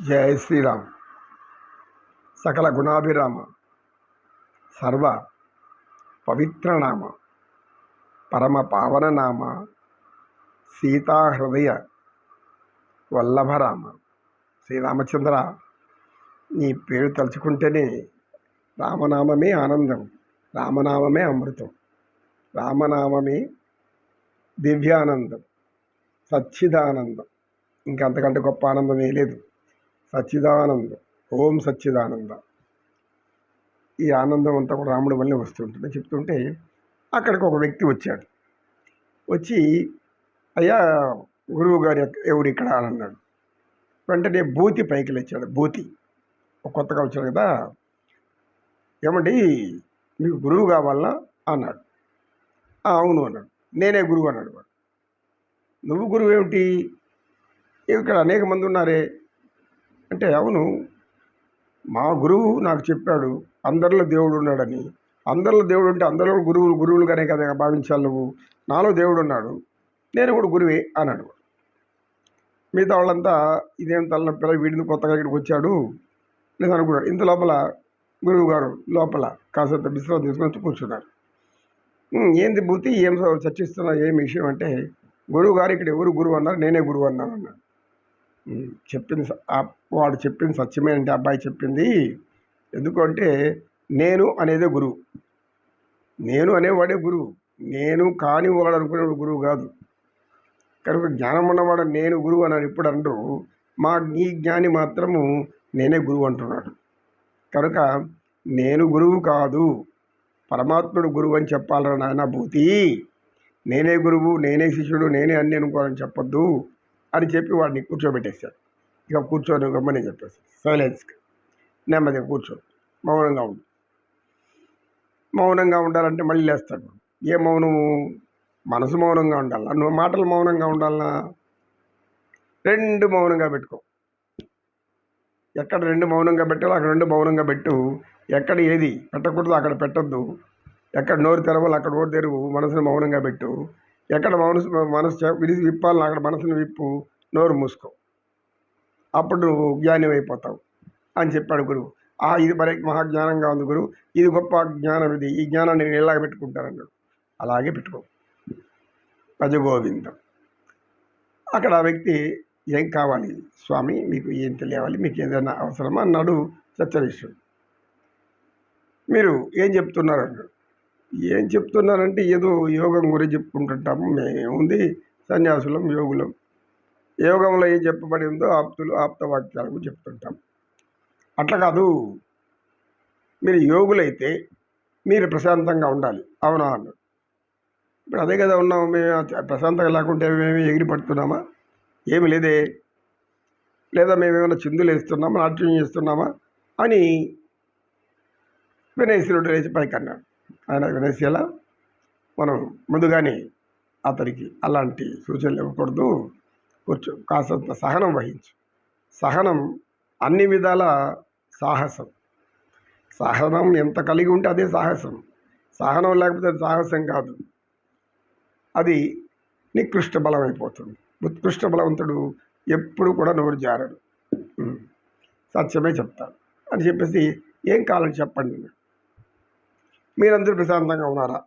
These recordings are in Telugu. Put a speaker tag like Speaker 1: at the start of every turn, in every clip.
Speaker 1: జయ శ్రీరామ్. సకల గుణాభిరామ సర్వ పవిత్రనామ పరమ పావననామ సీతాహృదయ వల్లభరామ. శ్రీరామచంద్ర నీ పేరు తలుచుకుంటేనే రామనామమే ఆనందం రామనామమే అమృతం రామనామమే దివ్యానందం సచ్చిదానందం. ఇంకంతకంటే గొప్ప ఏ లేదు. సచ్చిదానందం. ఓం సచ్చిదానంద. ఈ ఆనందం అంతా కూడా రాముడి వల్లే వస్తుంటుంది. చెప్తుంటే అక్కడికి ఒక వ్యక్తి వచ్చాడు. వచ్చి అయ్యా గురువు గారు ఎవరు ఇక్కడ? అని అన్నాడు. వెంటనే బూతి పైకి లేచాడు. బూతి. ఒక కొత్తగా వచ్చాడు కదా. ఏమండి మీకు గురువు కావాలనా అన్నాడు. అవును అన్నాడు. నేనే గురువు అన్నాడు వాడు. నువ్వు గురువు ఏమిటి? ఇక్కడ అనేక మంది ఉన్నారే. అంటే అవును మా గురువు నాకు చెప్పాడు అందరిలో దేవుడు ఉన్నాడని. అందరిలో దేవుడు ఉంటే అందరిలో గురువులు గురువులుగానే కదా భావించాలి నువ్వు. నాలో దేవుడు ఉన్నాడు నేను కూడా గురువే అన్నాడు. మిగతా వాళ్ళంతా ఇదేం తలనొప్పిలా వీడిని కొత్తగా ఇక్కడికి వచ్చాడు నేను అనుకున్నాడు. ఇంత లోపల గురువు గారు లోపల కాసేంత విశ్రాంతి తీసుకొని కూర్చున్నారు. ఏంది బుద్ధి ఏం చర్చిస్తున్నా ఏం విషయం? అంటే గురువు గారు ఇక్కడ ఎవరు గురువు అన్నారు నేనే గురువు అన్నాను అన్నాడు. చెప్పింది వాడు చెప్పింది సత్యమే అంటే అబ్బాయి చెప్పింది. ఎందుకంటే నేను అనేదే గురువు. నేను అనేవాడే గురువు. నేను కాని వాడు అనుకునేవాడు గురువు కాదు. కనుక జ్ఞానం ఉన్నవాడు నేను గురువు అని ఇప్పుడు అంటూ మా ఈ జ్ఞాని మాత్రము నేనే గురువు అంటున్నాడు. కనుక నేను గురువు కాదు. పరమాత్ముడు గురువు అని చెప్పాలరా నాయన భూతి. నేనే గురువు నేనే శిష్యుడు నేనే అన్ని అనుకోవాలని చెప్పొద్దు. అని చెప్పి వాడిని కూర్చోబెట్టేశాడు. ఇక కూర్చొని గమ్మని చెప్పేసి సైలెన్స్కి నెమ్మదిగా కూర్చో మౌనంగా ఉండు. మౌనంగా ఉండాలంటే మళ్ళీ లేస్తాడు. ఏ మౌనము? మనసు మౌనంగా ఉండాలా? నువ్వు మాటలు మౌనంగా ఉండాలా? రెండు మౌనంగా పెట్టుకో. ఎక్కడ రెండు మౌనంగా పెట్టాలో అక్కడ రెండు మౌనంగా పెట్టు. ఎక్కడ ఏది పెట్టకూడదు అక్కడ పెట్టొద్దు. ఎక్కడ నోరు తెరవాలో అక్కడ నోరు తెరువు. మనసును మౌనంగా పెట్టు. ఎక్కడ మనసు మనసు చె- విడిసి విప్పాలని అక్కడ మనసును విప్పు నోరు మూసుకో. అప్పుడు నువ్వు జ్ఞానం అయిపోతావు అని చెప్పాడు గురువు. ఆ ఇది మరి మహాజ్ఞానంగా ఉంది గురువు. ఇది గొప్ప జ్ఞానం ఇది. ఈ జ్ఞానాన్ని నేను ఎలాగ పెట్టుకుంటానన్నాడు అలాగే పెట్టుకో. భజగోవిందం అక్కడ ఆ వ్యక్తి ఏం కావాలి స్వామి? మీకు ఏం తెలియాలి? మీకు ఏదైనా అవసరమా? అన్నాడు సత్యవిష్ణుడు మీరు ఏం చెప్తున్నారు అన్నాడు. ఏం చెప్తున్నారంటే ఏదో యోగం గురించి చెప్పుకుంటుంటాము మేముంది సన్యాసులం యోగులం. యోగంలో ఏం చెప్పబడి ఉందో ఆప్తులు ఆప్తవాక్యాలకు చెప్తుంటాం. అట్లా కాదు. మీరు యోగులైతే మీరు ప్రశాంతంగా ఉండాలి. అవునా అన్నాడు. ఇప్పుడు అదే కదా ఉన్నాము మేము. ప్రశాంతంగా లేకుంటే మేము ఎగిరి పడుతున్నామా? ఏమి లేదే. లేదా మేము ఏమైనా చిందులు వేస్తున్నామా? నాట్యం చేస్తున్నామా? అని వినయశ్వరుడు లేచి పైకి అన్నాడు. ఆయన వినయశీల మనం ముందుగానే అతనికి అలాంటి సూచనలు ఇవ్వకూడదు. కూర్చో కాసంత సహనం వహించు. సహనం అన్ని విధాల సాహసం. సహనం ఎంత కలిగి ఉంటే అదే సాహసం. సహనం లేకపోతే సాహసం కాదు. అది నికృష్ట బలం అయిపోతుంది ఉత్కృష్ట బలవంతుడు ఎప్పుడు కూడా నోరు జారడు. సత్యమే చెప్తాను అని చెప్పేసి ఏం కావాలని చెప్పండి? మీరందరూ ప్రశాంతంగా ఉన్నారా?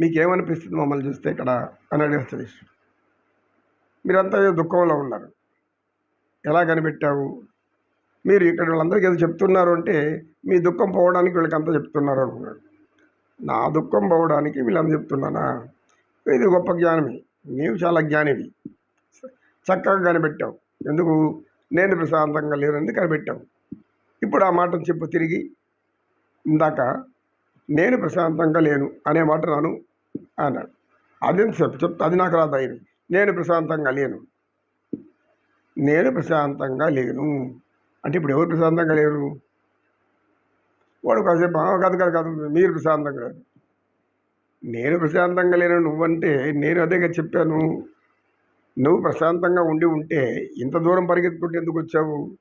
Speaker 1: మీకేమనిపిస్తుంది మమ్మల్ని చూస్తే ఇక్కడ? అని అడిగేస్తుంది మీరంతా ఏదో దుఃఖంలో ఉన్నారు. ఎలా కనిపెట్టావు? మీరు ఇక్కడ వాళ్ళందరికీ ఏదో చెప్తున్నారు అంటే మీ దుఃఖం పోవడానికి వీళ్ళకి అంత చెప్తున్నారు అనుకున్నాడు. నా దుఃఖం పోవడానికి వీళ్ళంతా చెప్తున్నానా? ఇది గొప్ప జ్ఞానమే. నీవు చాలా జ్ఞానివి. చక్కగా కనిపెట్టావు. ఎందుకు? నేను ప్రశాంతంగా లేనని కనిపెట్టావు. ఇప్పుడు ఆ మాటను చెప్పు తిరిగి. ఇందాక నేను ప్రశాంతంగా లేను అనే మాట నాను అన్నాడు. అది చెప్పు చెప్తా అది నాకు రాదు అయింది నేను ప్రశాంతంగా లేను. నేను ప్రశాంతంగా లేను. అంటే ఇప్పుడు ఎవరు ప్రశాంతంగా లేరు? వాడు కాసేపు కాదు కాదు కాదు మీరు ప్రశాంతంగా లేరు. నేను ప్రశాంతంగా లేను నువ్వంటే నేను అదేగా చెప్పాను. నువ్వు ప్రశాంతంగా ఉండి ఉంటే ఇంత దూరం పరిగెత్తుకుంటే ఎందుకు వచ్చావు?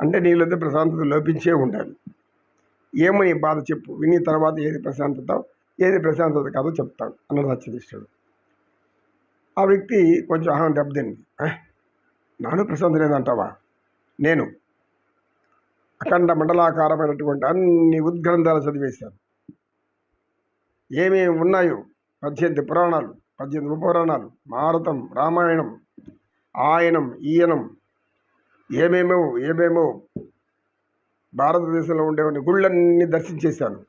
Speaker 1: అంటే నీళ్ళతో ప్రశాంతత లోపించే ఉండాలి. ఏమో నీ బాధ చెప్పు విని తర్వాత ఏది ప్రశాంతత ఏది ప్రశాంతత కాదో చెప్తాను అన్నాడు సత్యనిష్ఠుడు ఆ వ్యక్తి కొంచెం అహం దెబ్బతింది. నాను ప్రశాంత్ లేదంటావా? నేను అఖండ మండలాకారమైనటువంటి అన్ని ఉద్గ్రంథాలు చదివేశాను. ఏమేమి ఉన్నాయో పద్దెనిమిది పురాణాలు పద్దెనిమిది ఉపపురాణాలు భారతం రామాయణం ఆయనం ఈయనం ఏమేమో ఏమేమో భారతదేశంలో ఉండేవన్నీ గుళ్ళన్నీ దర్శించేశాను.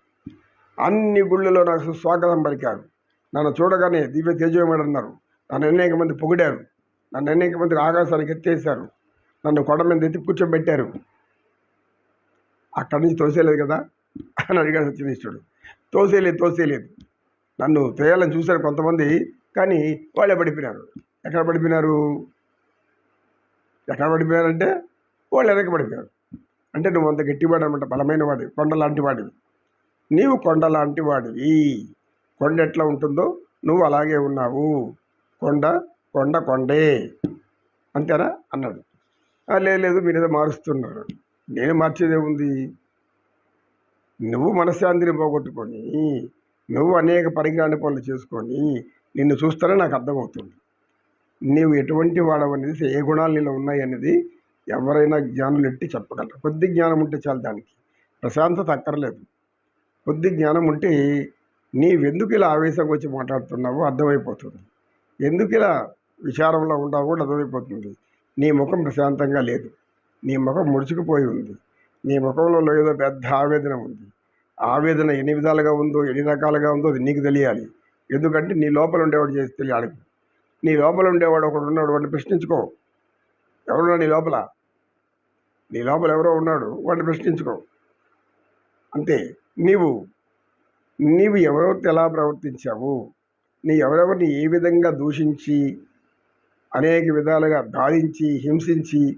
Speaker 1: అన్ని గుళ్ళలో నాకు స్వాగతం పలికారు. నన్ను చూడగానే దివ్య తేజోమేడన్నారు. నన్ను అనేక మంది పొగిడారు. నన్ను అనేక మంది ఆకాశానికి ఎత్తేసారు నన్ను కొడ మీద ఎత్తి కూర్చోబెట్టారు. అక్కడి నుంచి తోసేయలేదు కదా? అని అడిగాడు సత్యనిష్ఠుడు తోసేయలేదు తోసేయలేదు నన్ను తేయాలని చూశారు కొంతమంది కానీ వాళ్ళే పడిపోయినారు. ఎక్కడ పడిపోయినారు? ఎక్కడ పడిపోయారంటే వాళ్ళు వెనక పడిపోయారు. అంటే నువ్వు అంత గట్టివాడు అనమాట బలమైన వాడివి కొండ లాంటి వాడివి నీవు కొండ లాంటి వాడివి కొండ ఎట్లా ఉంటుందో నువ్వు అలాగే ఉన్నావు. కొండ కొండ కొండే. అంతేనా? అన్నాడు. లేదు లేదు మీరు ఏదో మారుస్తున్నారు. నేను మార్చేదే ఉంది. నువ్వు మనశ్శాంతిని పోగొట్టుకొని నువ్వు అనేక పరిజ్ఞాన పనులు చేసుకొని నిన్ను చూస్తేనే నాకు అర్థమవుతుంది. నీవు ఎటువంటి వాడవనేది ఏ గుణాలు నీలో ఉన్నాయి అనేది ఎవరైనా జ్ఞానులు ఎట్టి చెప్పగలరు. కొద్ది జ్ఞానం ఉంటే చాలు దానికి. ప్రశాంతత అక్కర్లేదు. కొద్ది జ్ఞానం ఉంటే నీవెందుకు ఇలా ఆవేశంగా వచ్చి మాట్లాడుతున్నావో అర్థమైపోతుంది. ఎందుకు ఇలా విచారంలో ఉండవు కూడా అర్థమైపోతుంది. నీ ముఖం ప్రశాంతంగా లేదు. నీ ముఖం ముడుచుకుపోయి ఉంది. నీ ముఖంలో ఏదో పెద్ద ఆవేదన ఉంది. ఆవేదన ఎన్ని విధాలుగా ఉందో ఎన్ని రకాలుగా ఉందో అది నీకు తెలియాలి. ఎందుకంటే నీ లోపల ఉండేవాడు చేసి తెలియాలి. నీ లోపల ఉండేవాడు ఒకడు ఉన్నాడు వాడిని ప్రశ్నించుకో. ఎవరున్నా నీ లోపల? నీ లోపల ఎవరో ఉన్నాడు వాడిని ప్రశ్నించుకో. అంతే. నీవు నీవు ఎవరెవరితో ఎలా ప్రవర్తించావు? నీ ఎవరెవరిని ఏ విధంగా దూషించి అనేక విధాలుగా బాధించి హింసించి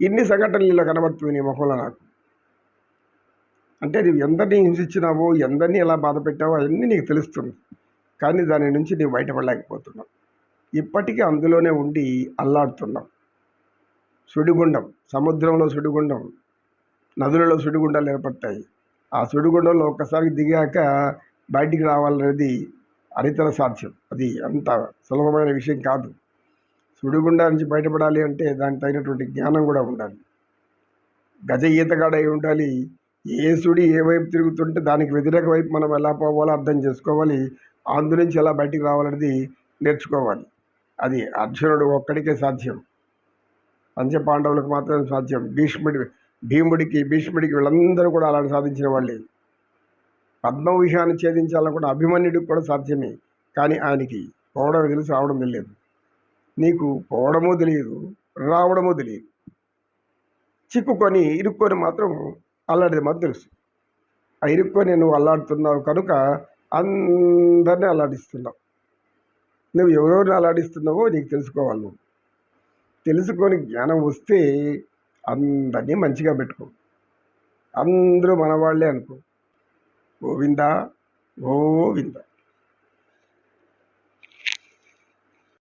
Speaker 1: ఇన్ని సంఘటనలు ఇలా కనబడుతుంది నీ ముఖంలో నాకు. అంటే నువ్వు ఎందరిని హింసించినావో ఎందరిని ఎలా బాధ పెట్టావో అవన్నీ నీకు తెలుస్తుంది. కానీ దాని నుంచి నీవు బయటపడలేకపోతున్నావు. ఇప్పటికీ అందులోనే ఉండి అల్లాడుతున్నావు. సుడిగుండం సముద్రంలో సుడిగుండం నదులలో సుడిగుండాలు ఏర్పడతాయి. ఆ సుడిగుండంలో ఒక్కసారి దిగాక బయటికి రావాలనేది అనితర సాధ్యం అది అంత సులభమైన విషయం కాదు. సుడిగుండా నుంచి బయటపడాలి అంటే దానికి తగినటువంటి జ్ఞానం కూడా ఉండాలి. గజ ఈతగాడ అయి ఉండాలి. ఏ సుడి ఏ వైపు తిరుగుతుంటే దానికి వ్యతిరేక వైపు మనం ఎలా పోవాలో అర్థం చేసుకోవాలి. అందు నుంచి ఎలా బయటికి రావాలనేది నేర్చుకోవాలి. అది అర్జునుడు ఒక్కడికే సాధ్యం. పంచపాండవులకు మాత్రమే సాధ్యం. భీష్ముడి భీముడికి భీష్ముడికి వీళ్ళందరూ కూడా అలాంటి సాధించిన వాళ్ళే. పద్మవ్యూహాన్ని ఛేదించాలని కూడా అభిమన్యుడికి కూడా సాధ్యమే. కానీ ఆయనకి పోవడం తెలుసు రావడం తెలియదు. నీకు పోవడమో తెలియదు రావడమో తెలియదు. చిక్కుకొని ఇరుక్కొని మాత్రం అల్లాడిది మాత్రం తెలుసు. ఆ ఇరుక్కొని నువ్వు అల్లాడుతున్నావు కనుక అందరినీ అల్లాడిస్తున్నావు. నువ్వు ఎవరెవరిని అల్లాడిస్తున్నావో నీకు తెలుసుకోవాలి నువ్వు. తెలుసుకొని జ్ఞానం వస్తే అందరినీ మంచిగా పెట్టుకో. అందరూ మనవాళ్ళే అనుకో. గోవిందా గోవిందా.